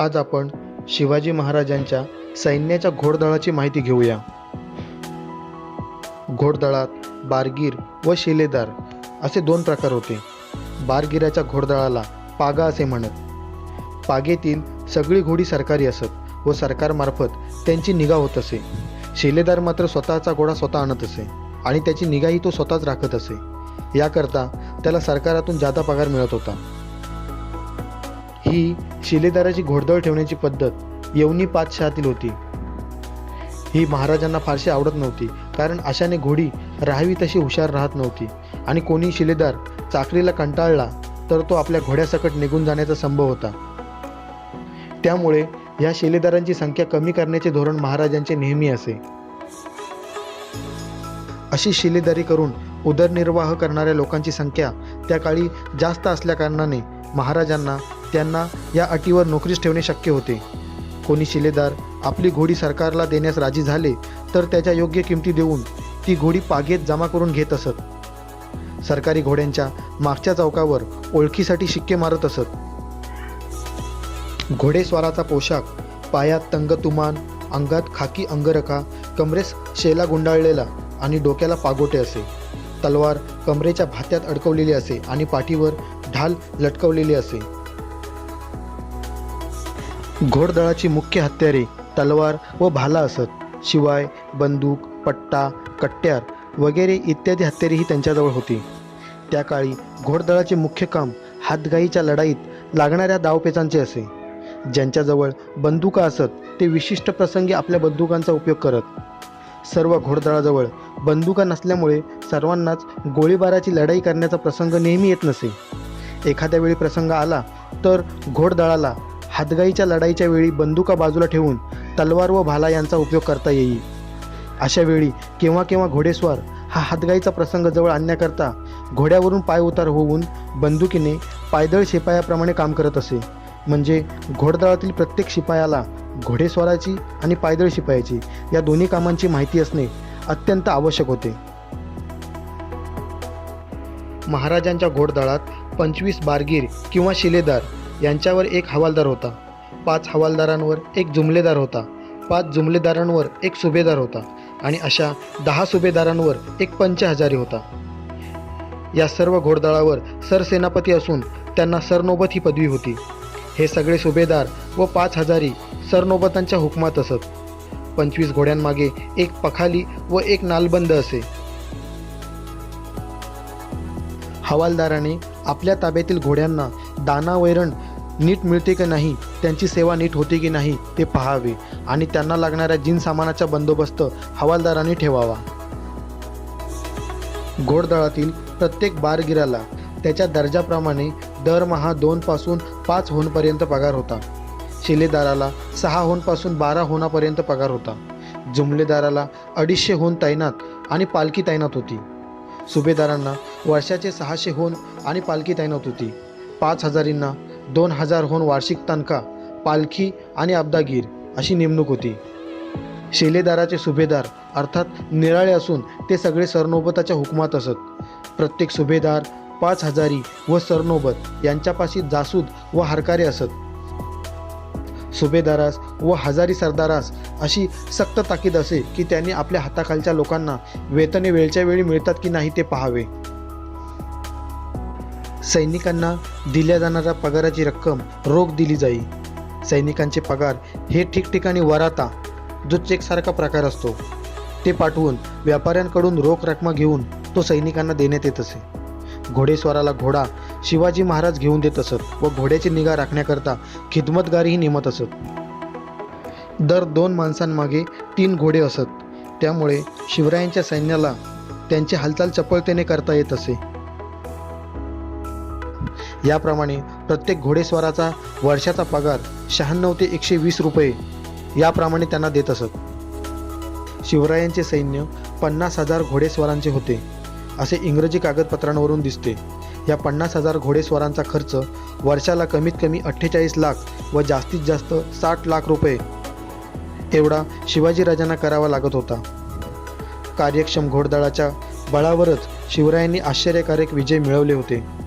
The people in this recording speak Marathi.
आज आपण शिवाजी महाराजांच्या सैन्याच्या घोडदळाची माहिती घेऊया. घोडदळात बारगीर व शिलेदार असे दोन प्रकार होते. बारगिराच्या घोडदळाला पागा असे म्हणत. पागेतील सगळी घोडी सरकारी असत व सरकारमार्फत त्यांची निगा होत असे. शिलेदार मात्र स्वतःचा घोडा स्वतः आणत असे आणि त्याची निगाही तो स्वतःच राखत असे. याकरता त्याला सरकारातून जादा पगार मिळत होता. ही शिलेदाराची घोडदळ ठेवण्याची पद्धत येवनी पातशहातील होती. ही महाराजांना फारशी आवडत नव्हती कारण अशाने घोडी राहावी तशी हुशार राहत नव्हती. आणि कोणी शिलेदार चाकरीला कंटाळला तर तो आपल्या घोड्यासकट निघून जाण्याचा संभव होता. त्यामुळे या शिलेदारांची संख्या कमी करण्याचे धोरण महाराजांचे नेहमी असे. अशी शिलेदारी करून उदरनिर्वाह करणाऱ्या लोकांची संख्या त्या काळी जास्त असल्याकारणाने महाराजांना त्यांना या अटीवर नोकरीस ठेवणे शक्य होते. कोणी शिलेदार आपली घोडी सरकारला देण्यास राजी झाले तर त्याच्या योग्य किमती देऊन ती घोडी पागेत जमा करून घेत असत. सरकारी घोड्यांच्या मागच्या चौकावर ओळखीसाठी शिक्के मारत असत. घोडेस्वाराचा पोशाख पायात तंगतुमान अंगात खाकी अंगरखा कमरेस शेला गुंडाळलेला आणि डोक्याला पागोटे असे. तलवार कमरेच्या भात्यात अडकवलेली असे आणि पाठीवर ढाल लटकवलेली असे. घोडदळाची मुख्य हत्यारे तलवार व भाला असत. शिवाय बंदूक पट्टा कट्ट्यार वगैरे इत्यादी हत्यारेही त्यांच्याजवळ होती. त्या काळी घोडदळाचे मुख्य काम हातगाईच्या लढाईत लागणाऱ्या दावपेचांचे असे. ज्यांच्याजवळ बंदुका असत ते विशिष्ट प्रसंगी आपल्या बंदुकांचा उपयोग करत. सर्व घोडदळाजवळ बंदुका नसल्यामुळे सर्वांनाच गोळीबाराची लढाई करण्याचा प्रसंग नेहमी येत नसे. एखाद्या वेळी प्रसंग आला तर घोडदळाला हातगाईच्या लढाईच्या वेळी बंदुका बाजूला ठेवून तलवार व भाला यांचा उपयोग करता येईल. अशा वेळी केव्हा केव्हा घोडेस्वार हा हातगाईचा प्रसंग जवळ आणण्याकरता घोड्यावरून पाय उतार होऊन बंदुकीने पायदळ शिपायाप्रमाणे काम करत असे. म्हणजे घोडदळातील प्रत्येक शिपायाला घोडेस्वाराची आणि पायदळ शिपायाची या दोन्ही कामांची माहिती असणे अत्यंत आवश्यक होते. महाराजांच्या घोडदळात पंचवीस बारगीर किंवा शिलेदार यांच्यावर एक हवालदार होता. पाच हवालदारांवर एक जुमलेदार होता. पाच जुमलेदारांवर एक सुभेदार होता आणि अशा दहा सुभेदारांवर एक पंच हजारी होता. या सर्व घोडदळावर सरसेनापती असून त्यांना सरनोबत ही पदवी होती. हे सगळे सुभेदार व पाच हजारी सरनोबतांच्या हुकमात असत. पंचवीस घोड्यांमागे एक पखाली व एक नालबंद असे. हवालदाराने आपल्या ताब्यातील घोड्यांना दाना वैरण नीट मिळते की नाही त्यांची सेवा नीट होते की नाही ते पहावे आणि त्यांना लागणाऱ्या जिन सामानाचा बंदोबस्त हवालदारांनी ठेवावा. घोडदळातील प्रत्येक बारगिराला त्याच्या दर्जाप्रमाणे दरमहा दोनपासून पाच होनपर्यंत पगार होता. शिलेदाराला सहा होनपासून बारा होनापर्यंत पगार होता. जुमलेदाराला अडीचशे होन तैनात आणि पालखी तैनात होती. सुभेदारांना वर्षाचे सहाशे होन आणि पालखी तैनात होती. पाच हजारींना दोन हजारहून वार्षिक तनखा पालखी आणि अब्दागीर अशी नेमणूक होती. शिलेदाराचे सुभेदार अर्थात निराळे असून ते सगळे सरनोबताच्या हुकमात असत. प्रत्येक सुभेदार पाच हजारी व सरनोबत यांच्यापाशी जासूद व हरकारे असत. सुभेदारास व हजारी सरदारास अशी सक्त ताकीद असे की त्यांनी आपल्या हाताखालच्या लोकांना वेतने वेळच्या वेळी मिळतात की नाही ते पाहावे. सैनिकांना दिल्या जाणाऱ्या पगाराची रक्कम रोख दिली जाई. सैनिकांचे पगार हे ठिकठिकाणी वराता जो चेकसारखा प्रकार असतो. ते पाठवून व्यापाऱ्यांकडून रोख रकमा घेऊन तो सैनिकांना देण्यात येत असे. घोडेस्वाराला घोडा शिवाजी महाराज घेऊन देत असत व घोड्याची निगा राखण्याकरता खिदमतगारीही नेमत असत. दर दोन माणसांमागे तीन घोडे असत. त्यामुळे शिवरायांच्या सैन्याला त्यांची हालचाल चपळतेने करता येत असे. याप्रमाणे प्रत्येक घोडेस्वाराचा वर्षाचा पगार शहाण्णव ते एकशे वीस रुपये याप्रमाणे त्यांना देत असत. शिवरायांचे सैन्य पन्नास हजार घोडेस्वारांचे होते असे इंग्रजी कागदपत्रांवरून दिसते. या पन्नास हजार घोडेस्वारांचा खर्च वर्षाला कमीत कमी अठ्ठेचाळीस लाख व जास्तीत जास्त साठ लाख रुपये एवढा शिवाजीराजांना करावा लागत होता. कार्यक्षम घोडदळाच्या बळावरच शिवरायांनी आश्चर्यकारक विजय मिळवले होते.